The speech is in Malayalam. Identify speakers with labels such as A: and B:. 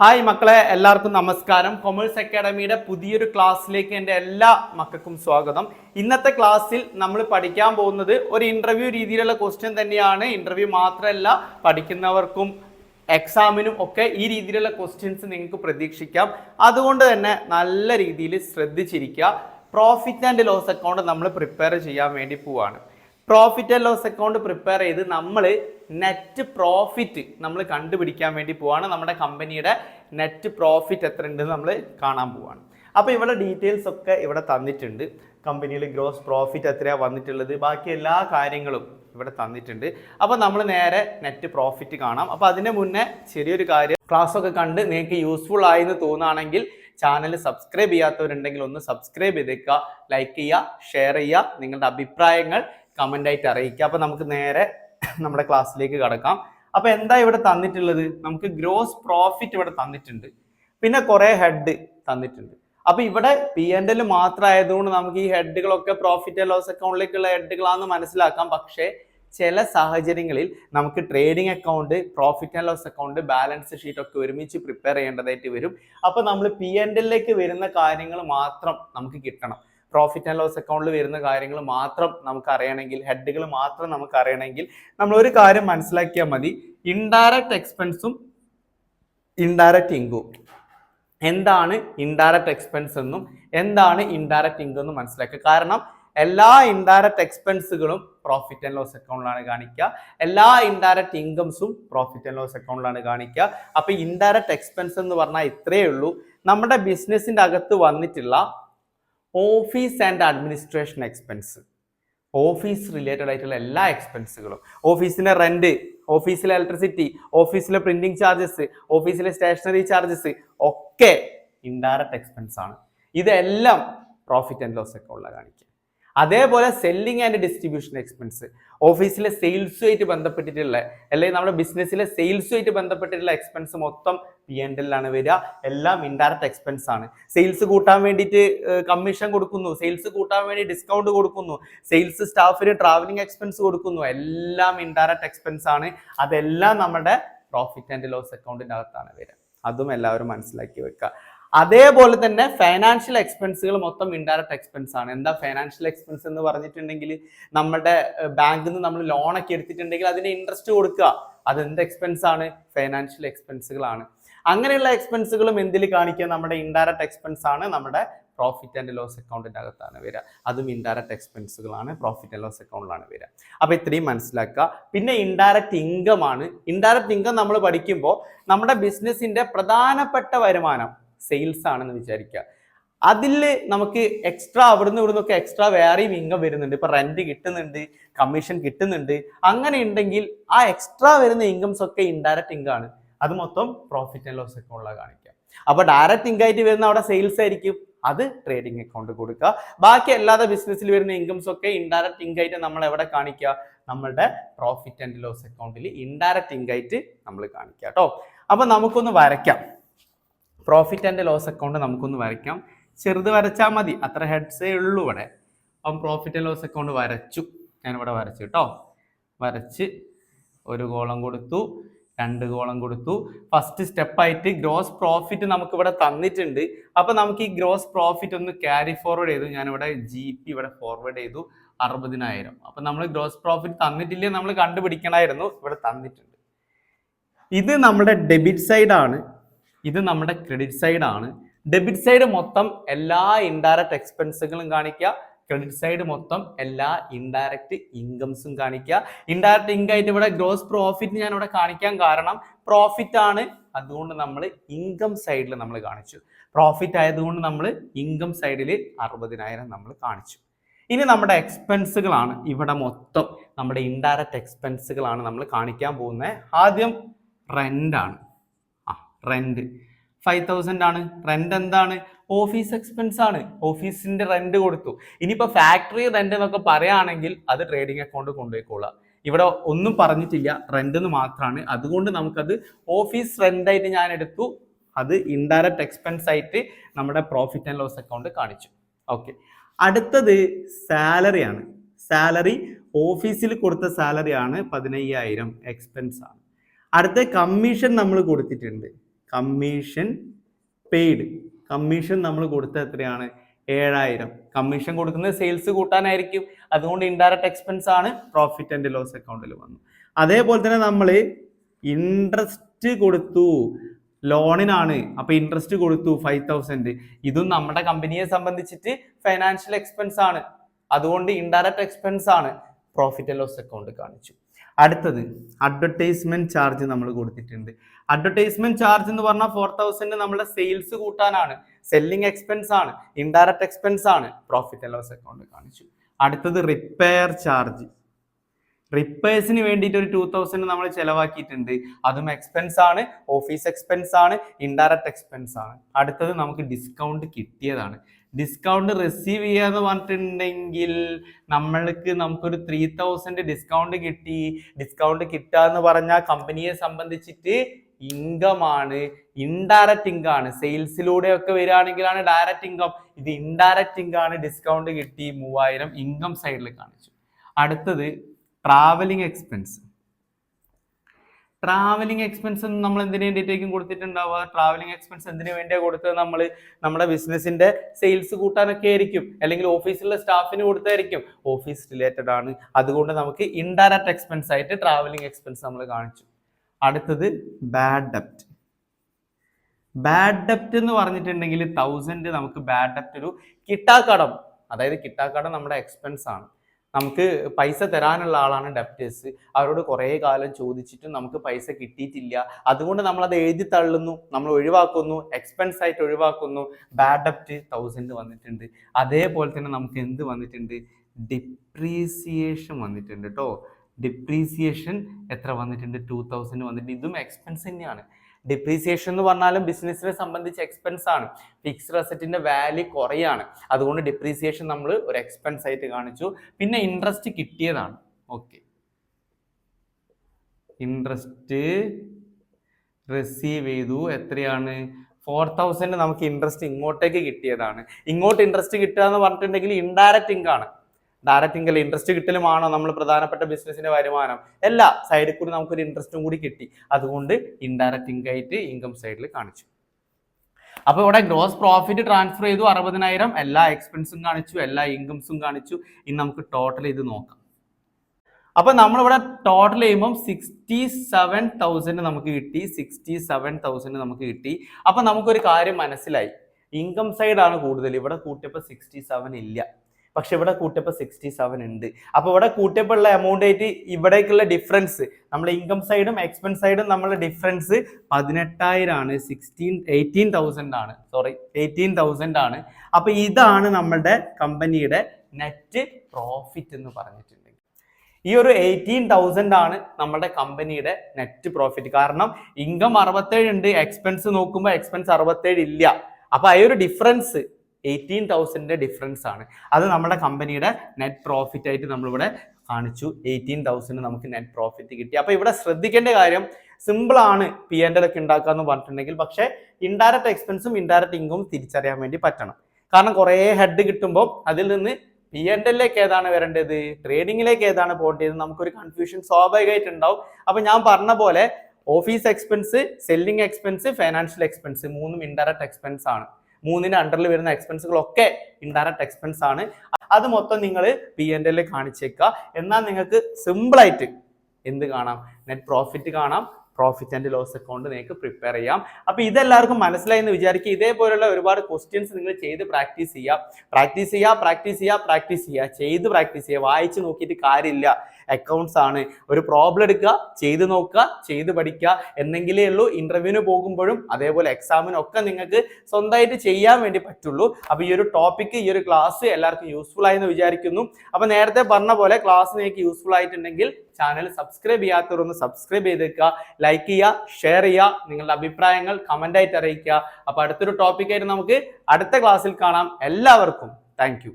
A: ഹായ് മക്കളെ എല്ലാവർക്കും നമസ്കാരം. കൊമേഴ്സ് അക്കാഡമിയുടെ പുതിയൊരു ക്ലാസ്സിലേക്ക് എന്റെ എല്ലാ മക്കൾക്കും സ്വാഗതം. ഇന്നത്തെ ക്ലാസ്സിൽ നമ്മൾ പഠിക്കാൻ പോകുന്നത് ഒരു ഇന്റർവ്യൂ രീതിയിലുള്ള ക്വസ്റ്റ്യൻ തന്നെയാണ്. ഇന്റർവ്യൂ മാത്രമല്ല പഠിക്കുന്നവർക്കും എക്സാമിനും ഒക്കെ ഈ രീതിയിലുള്ള ക്വസ്റ്റ്യൻസ് നിങ്ങൾക്ക് പ്രതീക്ഷിക്കാം. അതുകൊണ്ട് തന്നെ നല്ല രീതിയിൽ ശ്രദ്ധിച്ചിരിക്കുക. പ്രോഫിറ്റ് ആൻഡ് ലോസ് അക്കൗണ്ട് നമ്മൾ പ്രിപ്പയർ ചെയ്യാൻ വേണ്ടി പോവാണ്. Profit and loss account prepare ചെയ്ത് നമ്മൾ നെറ്റ് പ്രോഫിറ്റ് നമ്മൾ കണ്ടുപിടിക്കാൻ വേണ്ടി പോവാണ്. നമ്മുടെ കമ്പനിയുടെ നെറ്റ് പ്രോഫിറ്റ് എത്ര ഉണ്ടെന്ന് നമ്മൾ കാണാൻ പോവാണ്. അപ്പോൾ ഇവിടെ ഡീറ്റെയിൽസ് ഒക്കെ ഇവിടെ തന്നിട്ടുണ്ട്. കമ്പനിയിൽ ഗ്രോസ് പ്രോഫിറ്റ് എത്രയാണ് വന്നിട്ടുള്ളത്. ബാക്കി എല്ലാ കാര്യങ്ങളും ഇവിടെ തന്നിട്ടുണ്ട്. അപ്പോൾ നമ്മൾ നേരെ നെറ്റ് പ്രോഫിറ്റ് കാണാം. അപ്പോൾ അതിന് മുന്നേ ചെറിയൊരു കാര്യം ക്ലാസ് ഒക്കെ കണ്ട് നിങ്ങൾക്ക് യൂസ്ഫുൾ ആയി എന്ന് തോന്നുകയാണെങ്കിൽ ചാനൽ സബ്സ്ക്രൈബ് ചെയ്യാത്തവരുണ്ടെങ്കിൽ ഒന്ന് സബ്സ്ക്രൈബ് ചെയ്തേക്കുക. ലൈക്ക് ചെയ്യുക ഷെയർ ചെയ്യുക. നിങ്ങളുടെ അഭിപ്രായങ്ങൾ കമന്റായിട്ട് അറിയിക്കുക. അപ്പോൾ നമുക്ക് നേരെ നമ്മുടെ ക്ലാസ്സിലേക്ക് കടക്കാം. അപ്പോൾ എന്താ ഇവിടെ തന്നിട്ടുള്ളത്? നമുക്ക് ഗ്രോസ് പ്രോഫിറ്റ് ഇവിടെ തന്നിട്ടുണ്ട്. പിന്നെ കുറേ ഹെഡ് തന്നിട്ടുണ്ട്. അപ്പോൾ ഇവിടെ പി ആൻഡ് എൽ മാത്രമായതുകൊണ്ട് നമുക്ക് ഈ ഹെഡുകളൊക്കെ പ്രോഫിറ്റ് ആൻഡ് ലോസ് അക്കൗണ്ടിലേക്കുള്ള ഹെഡുകളാണെന്ന് മനസ്സിലാക്കാം. പക്ഷേ ചില സാഹചര്യങ്ങളിൽ നമുക്ക് trading account profit and loss account balance sheet ഒക്കെ ഒരുമിച്ച് പ്രിപ്പയർ ചെയ്യേണ്ടതായിട്ട് വരും. അപ്പോൾ നമ്മൾ പി ആൻഡ് എല്ലിലേക്ക് വരുന്ന കാര്യങ്ങൾ മാത്രം നമുക്ക് കിട്ടണം. പ്രോഫിറ്റ് ആൻഡ് ലോസ് അക്കൗണ്ടിൽ വരുന്ന കാര്യങ്ങൾ മാത്രം നമുക്ക് അറിയണമെങ്കിൽ ഹെഡുകൾ മാത്രം നമുക്ക് അറിയണമെങ്കിൽ നമ്മൾ ഒരു കാര്യം മനസ്സിലാക്കിയാൽ മതി ഇൻഡയറക്റ്റ് എക്സ്പെൻസും ഇൻഡയറക്റ്റ് ഇൻകവും എന്താണ് ഇൻഡയറക്റ്റ് എക്സ്പെൻസ് എന്നും എന്താണ് ഇൻഡയറക്റ്റ് ഇൻകം എന്നും മനസ്സിലാക്കുക. കാരണം എല്ലാ ഇൻഡയറക്റ്റ് എക്സ്പെൻസുകളും പ്രോഫിറ്റ് ആൻഡ് ലോസ് അക്കൗണ്ടിലാണ് കാണിക്കുക. എല്ലാ ഇൻഡയറക്റ്റ് ഇൻകംസും പ്രോഫിറ്റ് ആൻഡ് ലോസ് അക്കൗണ്ടിലാണ് കാണിക്കുക. അപ്പോൾ ഇൻഡയറക്റ്റ് എക്സ്പെൻസ് എന്ന് പറഞ്ഞാൽ ഇത്രയേ ഉള്ളൂ. നമ്മുടെ ബിസിനസിന്റെ അകത്ത് വന്നിട്ടുള്ള office and administration expense. Office related ആയിട്ടുള്ള എല്ലാ എക്സ്പെൻസുകളും. ഓഫീസിലെ റെന്റ് ഓഫീസിലെ ഇലക്ട്രിസിറ്റി ഓഫീസിലെ പ്രിന്റിംഗ് ചാർജസ് ഓഫീസിലെ സ്റ്റേഷനറി ചാർജസ് ഒക്കെ ഇൻഡയറക്റ്റ് എക്സ്പെൻസ് ആണ്. ഇതെല്ലാം പ്രോഫിറ്റ് ആൻഡ് ലോസ് അക്കൗണ്ടിലാണ് കാണിക്കുക. അതേപോലെ സെല്ലിംഗ് ആൻഡ് ഡിസ്ട്രിബ്യൂഷൻ എക്സ്പെൻസ് ഓഫീസിലെ സെയിൽസുമായിട്ട് ബന്ധപ്പെട്ടിട്ടുള്ള അല്ലെങ്കിൽ നമ്മുടെ ബിസിനസ്സിലെ സെയിൽസുമായിട്ട് ബന്ധപ്പെട്ടിട്ടുള്ള എക്സ്പെൻസ് മൊത്തം പി എൻഡ് എല്ലാണ് വരിക. എല്ലാം ഇൻഡയറക്റ്റ് എക്സ്പെൻസ് ആണ്. സെയിൽസ് കൂട്ടാൻ വേണ്ടിയിട്ട് കമ്മീഷൻ കൊടുക്കുന്നു. സെയിൽസ് കൂട്ടാൻ വേണ്ടി ഡിസ്കൗണ്ട് കൊടുക്കുന്നു. സെയിൽസ് സ്റ്റാഫിന് ട്രാവലിംഗ് എക്സ്പെൻസ് കൊടുക്കുന്നു. എല്ലാം ഇൻഡയറക്റ്റ് എക്സ്പെൻസ് ആണ്. അതെല്ലാം നമ്മുടെ പ്രോഫിറ്റ് ആൻഡ് ലോസ് അക്കൗണ്ടിന്റെ അകത്താണ് വരിക. അതും എല്ലാവരും മനസ്സിലാക്കി വെക്കുക. അതേപോലെ തന്നെ ഫൈനാൻഷ്യൽ എക്സ്പെൻസുകൾ മൊത്തം ഇൻഡയറക്റ്റ് എക്സ്പെൻസ് ആണ്. എന്താ ഫൈനാൻഷ്യൽ എക്സ്പെൻസ് എന്ന് പറഞ്ഞിട്ടുണ്ടെങ്കിൽ നമ്മുടെ ബാങ്കിൽ നിന്ന് നമ്മൾ ലോണൊക്കെ എടുത്തിട്ടുണ്ടെങ്കിൽ അതിന് ഇൻട്രസ്റ്റ് കൊടുക്കുക. അത് എന്ത് എക്സ്പെൻസ് ആണ്? ഫൈനാൻഷ്യൽ എക്സ്പെൻസുകളാണ് അങ്ങനെയുള്ള എക്സ്പെൻസുകളും എന്തിൽ കാണിക്കുക? നമ്മുടെ ഇൻഡയറക്റ്റ് എക്സ്പെൻസ് ആണ്. നമ്മുടെ പ്രോഫിറ്റ് ആൻഡ് ലോസ് അക്കൗണ്ടിന്റെ അകത്താണ് വരിക. അതും ഇൻഡയറക്റ്റ് എക്സ്പെൻസുകളാണ് പ്രോഫിറ്റ് ആൻഡ് ലോസ് അക്കൗണ്ടിലാണ് വരിക. അപ്പോൾ ഇത്രയും മനസ്സിലാക്കുക. പിന്നെ ഇൻഡയറക്റ്റ് ഇൻകം ആണ്. ഇൻഡയറക്റ്റ് ഇൻകം നമ്മൾ പഠിക്കുമ്പോൾ നമ്മുടെ ബിസിനസിന്റെ പ്രധാനപ്പെട്ട വരുമാനം സെയിൽസ് ആണെന്ന് വിചാരിക്കുക അതിൽ നമുക്ക് എക്സ്ട്രാ അവിടുന്ന് ഇവിടുന്ന് ഒക്കെ എക്സ്ട്രാ വേറെയും ഇൻകം വരുന്നുണ്ട്. ഇപ്പൊ റെന്റ് കിട്ടുന്നുണ്ട് കമ്മീഷൻ കിട്ടുന്നുണ്ട്. അങ്ങനെ ഉണ്ടെങ്കിൽ ആ എക്സ്ട്രാ വരുന്ന ഇൻകംസ് ഒക്കെ ഇൻഡയറക്റ്റ് ഇൻകം ആണ്. അത് മൊത്തം പ്രോഫിറ്റ് ആൻഡ് ലോസ് അക്കൗണ്ടിലാണ് കാണിക്കുക അപ്പൊ ഡയറക്റ്റ് ഇൻകം ആയിട്ട് വരുന്ന അവിടെ സെയിൽസ് ആയിരിക്കും. അത് ട്രേഡിംഗ് അക്കൗണ്ട് കൊടുക്കുക ബാക്കി അല്ലാതെ ബിസിനസ്സിൽ വരുന്ന ഇൻകംസ് ഒക്കെ ഇൻഡയറക്റ്റ് ഇൻകം ആയിട്ട് നമ്മൾ എവിടെ കാണിക്കുക നമ്മളുടെ പ്രോഫിറ്റ് ആൻഡ് ലോസ് അക്കൗണ്ടിൽ ഇൻഡയറക്റ്റ് ഇൻകം ആയിട്ട് നമ്മൾ കാണിക്കുക കേട്ടോ അപ്പൊ നമുക്കൊന്ന് വരയ്ക്കാം. പ്രോഫിറ്റ് ആൻഡ് ലോസ് അക്കൗണ്ട് നമുക്കൊന്ന് വരയ്ക്കാം. ചെറുത് വരച്ചാൽ മതി. അത്ര ഹെഡ്സേ ഉള്ളൂ ഇവിടെ. അപ്പം പ്രോഫിറ്റ് ആൻഡ് ലോസ് അക്കൗണ്ട് വരച്ചു. ഞാനിവിടെ വരച്ചു കേട്ടോ. വരച്ച് ഒരു ഗോളം കൊടുത്തു രണ്ട് ഗോളം കൊടുത്തു. ഫസ്റ്റ് സ്റ്റെപ്പായിട്ട് ഗ്രോസ് പ്രോഫിറ്റ് നമുക്ക് ഇവിടെ തന്നിട്ടുണ്ട്. അപ്പോൾ നമുക്ക് ഈ ഗ്രോസ് പ്രോഫിറ്റ് ഒന്ന് ക്യാരി ഫോർവേഡ് ചെയ്തു. ഞാനിവിടെ ജി പി ഇവിടെ ഫോർവേഡ് ചെയ്തു. അറുപതിനായിരം. അപ്പം നമ്മൾ ഗ്രോസ് പ്രോഫിറ്റ് തന്നിട്ടില്ലേ നമ്മൾ കണ്ടുപിടിക്കണമായിരുന്നു. ഇവിടെ തന്നിട്ടുണ്ട്. ഇത് നമ്മുടെ ഡെബിറ്റ് സൈഡാണ് ഇത് നമ്മുടെ ക്രെഡിറ്റ് സൈഡ് ആണ്. ഡെബിറ്റ് സൈഡ് മൊത്തം എല്ലാ ഇൻഡയറക്റ്റ് എക്സ്പെൻസുകളും കാണിക്കുക. ക്രെഡിറ്റ് സൈഡ് മൊത്തം എല്ലാ ഇൻഡയറക്റ്റ് ഇൻകംസും കാണിക്കുക. ഇൻഡയറക്റ്റ് ഇൻകം ആയിട്ട് ഇവിടെ ഗ്രോസ് പ്രോഫിറ്റ് ഞാൻ ഇവിടെ കാണിക്കാൻ കാരണം പ്രോഫിറ്റ് ആണ്. അതുകൊണ്ട് നമ്മൾ ഇൻകം സൈഡിൽ നമ്മൾ കാണിച്ചു. പ്രോഫിറ്റ് ആയതുകൊണ്ട് നമ്മൾ ഇൻകം സൈഡിൽ അറുപതിനായിരം നമ്മൾ കാണിച്ചു. ഇനി നമ്മുടെ എക്സ്പെൻസുകളാണ് ഇവിടെ മൊത്തം നമ്മുടെ ഇൻഡയറക്റ്റ് എക്സ്പെൻസുകളാണ് നമ്മൾ കാണിക്കാൻ പോകുന്നത്. ആദ്യം റെന്റാണ് റെന്റ് ഫൈവ് തൗസൻഡ് ആണ്. റെന്റ് എന്താണ്? ഓഫീസ് എക്സ്പെൻസ് ആണ്. ഓഫീസിന്റെ റെന്റ് കൊടുത്തു. ഇനിയിപ്പോൾ ഫാക്ടറി റെന്റ് എന്നൊക്കെ പറയുകയാണെങ്കിൽ അത് ട്രേഡിംഗ് അക്കൗണ്ട് കൊണ്ടുപോയിക്കോളാം. ഇവിടെ ഒന്നും പറഞ്ഞിട്ടില്ല. റെന്റ് എന്ന് മാത്രമാണ് അതുകൊണ്ട് നമുക്കത് ഓഫീസ് റെന്റ് ആയിട്ട് ഞാൻ എടുത്തു. അത് ഇൻഡയറക്റ്റ് എക്സ്പെൻസ് ആയിട്ട് നമ്മുടെ പ്രോഫിറ്റ് ആൻഡ് ലോസ് അക്കൗണ്ട് കാണിച്ചു. ഓക്കെ അടുത്തത് സാലറി ആണ്. സാലറി ഓഫീസിൽ കൊടുത്ത സാലറി ആണ് പതിനയ്യായിരം. എക്സ്പെൻസ് ആണ്. അടുത്ത കമ്മീഷൻ നമ്മൾ കൊടുത്തിട്ടുണ്ട്. Commission paid. കമ്മീഷൻ നമ്മൾ കൊടുത്തത് എത്രയാണ്? ഏഴായിരം. കമ്മീഷൻ കൊടുക്കുന്നത് സെയിൽസ് കൂട്ടാനായിരിക്കും. അതുകൊണ്ട് ഇൻഡയറക്റ്റ് എക്സ്പെൻസ് ആണ് പ്രോഫിറ്റ് ആൻഡ് ലോസ് അക്കൗണ്ടിൽ വന്നു അതേപോലെ തന്നെ നമ്മൾ ഇൻട്രസ്റ്റ് കൊടുത്തു. ലോണിനാണ്. അപ്പൊ ഇൻട്രസ്റ്റ് കൊടുത്തു ഫൈവ് തൗസൻഡ് ഇതും നമ്മുടെ കമ്പനിയെ സംബന്ധിച്ചിട്ട് ഫൈനാൻഷ്യൽ എക്സ്പെൻസ് ആണ്. അതുകൊണ്ട് ഇൻഡയറക്റ്റ് എക്സ്പെൻസ് ആണ് പ്രോഫിറ്റ് ആൻഡ് ലോസ് അക്കൗണ്ട് കാണിച്ചു. അടുത്തത് അഡ്വർടൈസ്മെന്റ് ചാർജ് നമ്മൾ കൊടുത്തിട്ടുണ്ട്. അഡ്വർടൈസ്മെന്റ് ചാർജ് എന്ന് പറഞ്ഞാൽ ഫോർ തൗസൻഡ് നമ്മുടെ സെയിൽസ് കൂട്ടാനാണ്. സെല്ലിംഗ് എക്സ്പെൻസ് ആണ് ഇൻഡയറക്ട് എക്സ്പെൻസ് ആണ്. പ്രോഫിറ്റ് ആൻഡ് ലോസ് അക്കൗണ്ട് കാണിച്ചു. അടുത്തത് റിപ്പയർ ചാർജ് റിപ്പയേഴ്സിന് വേണ്ടിയിട്ട് ഒരു ടൂ തൗസൻഡ് നമ്മൾ ചെലവാക്കിയിട്ടുണ്ട്. അതും എക്സ്പെൻസ് ആണ് ഓഫീസ് എക്സ്പെൻസ് ആണ് ഇൻഡയറക്ട് എക്സ്പെൻസ് ആണ്. അടുത്തത് നമുക്ക് ഡിസ്കൗണ്ട് കിട്ടിയതാണ്. ഡിസ്കൗണ്ട് റിസീവ് ചെയ്യാന്ന് പറഞ്ഞിട്ടുണ്ടെങ്കിൽ നമ്മൾക്ക് നമുക്കൊരു ത്രീ തൗസൻഡ് ഡിസ്കൗണ്ട് കിട്ടി. ഡിസ്കൗണ്ട് കിട്ടുക എന്ന് പറഞ്ഞാൽ കമ്പനിയെ സംബന്ധിച്ചിട്ട് ഇൻകം ആണ്. ഇൻഡയറക്റ്റ് ഇൻകം ആണ്. സെയിൽസിലൂടെ ഒക്കെ വരികയാണെങ്കിലാണ് ഡയറക്റ്റ് ഇൻകം ഇത് ഇൻഡയറക്റ്റ് ഇൻകം ആണ്. ഡിസ്കൗണ്ട് കിട്ടി. മൂവായിരം ഇൻകം സൈഡിൽ കാണിച്ചു. അടുത്തത് ട്രാവലിംഗ് എക്സ്പെൻസ് ട്രാവലിംഗ് എക്സ്പെൻസ് നമ്മൾ എന്തിനു വേണ്ടിയിട്ടേക്കും കൊടുത്തിട്ടുണ്ടാവുക? ട്രാവലിംഗ് എക്സ്പെൻസ് എന്തിനു വേണ്ടിയാണ് കൊടുത്തത് നമ്മൾ നമ്മുടെ ബിസിനസിന്റെ സെയിൽസ് കൂട്ടാനൊക്കെ ആയിരിക്കും. അല്ലെങ്കിൽ ഓഫീസിലെ സ്റ്റാഫിന് കൊടുത്തായിരിക്കും. ഓഫീസ് റിലേറ്റഡ് ആണ്. അതുകൊണ്ട് നമുക്ക് ഇൻഡയറക്റ്റ് എക്സ്പെൻസ് ആയിട്ട് ട്രാവലിംഗ് എക്സ്പെൻസ് നമ്മൾ കാണിച്ചു. അടുത്തത് ബാഡ് ഡെപ്റ്റ് ബാഡ് ഡെപ്റ്റ് എന്ന് പറഞ്ഞിട്ടുണ്ടെങ്കിൽ തൗസൻഡ് നമുക്ക് ബാഡ് ഡെപ്റ്റ് ഒരു കിട്ടാക്കടം. അതായത് കിട്ടാക്കടം നമ്മുടെ എക്സ്പെൻസ് ആണ്. നമുക്ക് പൈസ തരാനുള്ള ആളാണ് ഡെപ്റ്റേഴ്സ്. അവരോട് കുറേ കാലം ചോദിച്ചിട്ടും നമുക്ക് പൈസ കിട്ടിയിട്ടില്ല. അതുകൊണ്ട് നമ്മൾ അത് എഴുതി തള്ളുന്നു നമ്മൾ ഒഴിവാക്കുന്നു എക്സ്പെൻസ് ആയിട്ട് ഒഴിവാക്കുന്നു. ബാഡ് ഡെപ്റ്റ് തൗസൻഡ് വന്നിട്ടുണ്ട്. അതേപോലെ തന്നെ നമുക്ക് എന്ത് വന്നിട്ടുണ്ട്? ഡിപ്രീസിയേഷൻ വന്നിട്ടുണ്ട് കേട്ടോ ഡിപ്രീസിയേഷൻ എത്ര വന്നിട്ടുണ്ട്? ടു തൗസൻഡ് വന്നിട്ടുണ്ട്. ഇതും എക്സ്പെൻസ് തന്നെയാണ്. ഡിപ്രീസിയേഷൻ എന്ന് പറഞ്ഞാലും ബിസിനസ്സിനെ സംബന്ധിച്ച് എക്സ്പെൻസ് ആണ്. ഫിക്സ്ഡ് അസറ്റിന്റെ വാല്യൂ കുറയാണ്. അതുകൊണ്ട് ഡിപ്രീസിയേഷൻ നമ്മൾ ഒരു എക്സ്പെൻസ് ആയിട്ട് കാണിച്ചു. പിന്നെ ഇൻട്രസ്റ്റ് കിട്ടിയതാണ്. ഓക്കെ ഇൻട്രസ്റ്റ് റിസീവ് ചെയ്തു. എത്രയാണ്? ഫോർ തൗസൻഡ് നമുക്ക് ഇൻട്രസ്റ്റ് ഇങ്ങോട്ടേക്ക് കിട്ടിയതാണ്. ഇങ്ങോട്ട് ഇൻട്രസ്റ്റ് കിട്ടുക എന്ന് പറഞ്ഞിട്ടുണ്ടെങ്കിൽ ഇൻഡയറക്റ്റ് ഇൻകാണ് ഡയറക്റ്റ് ഇൻകം ഇൻട്രസ്റ്റ് കിട്ടലുമാണോ നമ്മൾ പ്രധാനപ്പെട്ട ബിസിനസിന്റെ വരുമാനം? എല്ലാ സൈഡിൽ കൂടി നമുക്കൊരു ഇൻട്രസ്റ്റും കൂടി കിട്ടി. അതുകൊണ്ട് ഇൻഡയറക്റ്റ് ഇൻകം ആയിട്ട് ഇൻകം സൈഡിൽ കാണിച്ചു. അപ്പോൾ ഇവിടെ ഗ്രോസ് പ്രോഫിറ്റ് ട്രാൻസ്ഫർ ചെയ്തു അറുപതിനായിരം. എല്ലാ എക്സ്പെൻസും കാണിച്ചു എല്ലാ ഇൻകംസും കാണിച്ചു. ഇനി നമുക്ക് ടോട്ടൽ ഇത് നോക്കാം. അപ്പൊ നമ്മളിവിടെ ടോട്ടൽ ചെയ്യുമ്പോൾ സിക്സ്റ്റി സെവൻ തൗസൻഡ് നമുക്ക് കിട്ടി. സിക്സ്റ്റി സെവൻ തൗസൻഡ് നമുക്ക് കിട്ടി. അപ്പൊ നമുക്കൊരു കാര്യം മനസ്സിലായി. ഇൻകം സൈഡാണ് കൂടുതൽ. ഇവിടെ കൂട്ടിയപ്പോൾ സിക്സ്റ്റി സെവൻ ഇല്ല. പക്ഷെ ഇവിടെ കൂട്ടിയപ്പോൾ സിക്സ്റ്റി സെവൻ ഉണ്ട്. അപ്പോൾ ഇവിടെ കൂട്ടിയപ്പോൾ ഉള്ള എമൗണ്ട് ആയിട്ട് ഇവിടേക്കുള്ള ഡിഫറൻസ് നമ്മൾ ഇൻകം സൈഡും എക്സ്പെൻസ് സൈഡും നമ്മളെ ഡിഫറൻസ് പതിനെട്ടായിരം ആണ്. സിക്സ്റ്റീൻ എയ്റ്റീൻ തൗസൻഡ് ആണ്. സോറി എയ്റ്റീൻ തൗസൻഡ് ആണ്. അപ്പോൾ ഇതാണ് നമ്മളുടെ കമ്പനിയുടെ നെറ്റ് പ്രോഫിറ്റ് എന്ന് പറഞ്ഞിട്ടുണ്ടെങ്കിൽ ഈ ഒരു എയ്റ്റീൻ തൗസൻഡ് ആണ് നമ്മുടെ കമ്പനിയുടെ നെറ്റ് പ്രോഫിറ്റ് കാരണം ഇൻകം അറുപത്തേഴ് ഉണ്ട് എക്സ്പെൻസ് നോക്കുമ്പോൾ എക്സ്പെൻസ് അറുപത്തേഴ് ഇല്ല. അപ്പോൾ ആ ഒരു ഡിഫറൻസ് എയ്റ്റീൻ തൗസൻഡിന്റെ ഡിഫറൻസ് ആണ്. അത് നമ്മുടെ കമ്പനിയുടെ നെറ്റ് പ്രോഫിറ്റ് ആയിട്ട് നമ്മളിവിടെ കാണിച്ചു. എയ്റ്റീൻ തൗസൻഡ് നമുക്ക് നെറ്റ് പ്രോഫിറ്റ് കിട്ടി. അപ്പോൾ ഇവിടെ ശ്രദ്ധിക്കേണ്ട കാര്യം സിമ്പിൾ ആണ് പി എൻ എൽ ഒക്കെ ഉണ്ടാക്കുക എന്ന് പറഞ്ഞിട്ടുണ്ടെങ്കിൽ പക്ഷേ ഇൻഡയറക്റ്റ് എക്സ്പെൻസും ഇൻഡയറക്റ്റ് ഇൻകവും തിരിച്ചറിയാൻ വേണ്ടി പറ്റണം. കാരണം കുറേ ഹെഡ് കിട്ടുമ്പോൾ അതിൽ നിന്ന് പി എൻ എല്ലിലേക്ക് ഏതാണ് വരേണ്ടത്? ട്രേഡിങ്ങിലേക്ക് ഏതാണ് പോകേണ്ടത്? നമുക്കൊരു കൺഫ്യൂഷൻ സ്വാഭാവികമായിട്ട് ഉണ്ടാവും അപ്പോൾ ഞാൻ പറഞ്ഞ പോലെ office expense selling expense financial expense മൂന്നും ഇൻഡയറക്റ്റ് എക്സ്പെൻസ് ആണ്. മൂന്നിന്റെ അണ്ടറിൽ വരുന്ന എക്സ്പെൻസുകളൊക്കെ ഇൻഡയറക്റ്റ് എക്സ്പെൻസ് ആണ്. അത് മൊത്തം നിങ്ങൾ പി എൻ എല്ലിൽ കാണിച്ചേക്കുക എന്നാൽ നിങ്ങൾക്ക് സിമ്പിൾ ആയിട്ട് എന്ത് കാണാം? നെറ്റ് പ്രോഫിറ്റ് കാണാം. പ്രോഫിറ്റ് ആൻഡ് ലോസ് അക്കൗണ്ട് നിങ്ങൾക്ക് പ്രിപ്പയർ ചെയ്യാം. അപ്പോൾ ഇതെല്ലാവർക്കും മനസ്സിലായി എന്ന് വിചാരിക്കുക. ഇതേപോലുള്ള ഒരുപാട് ക്വസ്റ്റ്യൻസ് നിങ്ങൾ ചെയ്ത് പ്രാക്ടീസ് ചെയ്യുക പ്രാക്ടീസ് ചെയ്യുക പ്രാക്ടീസ് ചെയ്യുക പ്രാക്ടീസ് ചെയ്യുക ചെയ്ത് പ്രാക്ടീസ് ചെയ്യുക വായിച്ച് നോക്കിയിട്ട് കാര്യമില്ല. അക്കൗണ്ട്സ് ആണ്. ഒരു പ്രോബ്ലം എടുക്കുക ചെയ്ത് നോക്കുക ചെയ്ത് പഠിക്കുക. എന്നെങ്കിലേ ഉള്ളൂ ഇന്റർവ്യൂവിന് പോകുമ്പോഴും അതേപോലെ എക്സാമിനൊക്കെ നിങ്ങൾക്ക് സ്വന്തമായിട്ട് ചെയ്യാൻ വേണ്ടി പറ്റുള്ളൂ. അപ്പൊ ഈ ഒരു ടോപ്പിക്ക് ഈ ഒരു ക്ലാസ് എല്ലാവർക്കും യൂസ്ഫുൾ ആയെന്ന് വിചാരിക്കുന്നു. അപ്പൊ നേരത്തെ പറഞ്ഞ പോലെ ക്ലാസ് നിങ്ങൾക്ക് യൂസ്ഫുൾ ആയിട്ടുണ്ടെങ്കിൽ ചാനൽ സബ്സ്ക്രൈബ് ചെയ്യാത്തവരൊന്ന് സബ്സ്ക്രൈബ് ചെയ്തേക്കുക. ലൈക്ക് ചെയ്യുക ഷെയർ ചെയ്യുക നിങ്ങളുടെ അഭിപ്രായങ്ങൾ കമന്റ് ആയിട്ട് അറിയിക്കുക. അപ്പൊ അടുത്തൊരു ടോപ്പിക്കായിട്ട് നമുക്ക് അടുത്ത ക്ലാസ്സിൽ കാണാം. എല്ലാവർക്കും താങ്ക്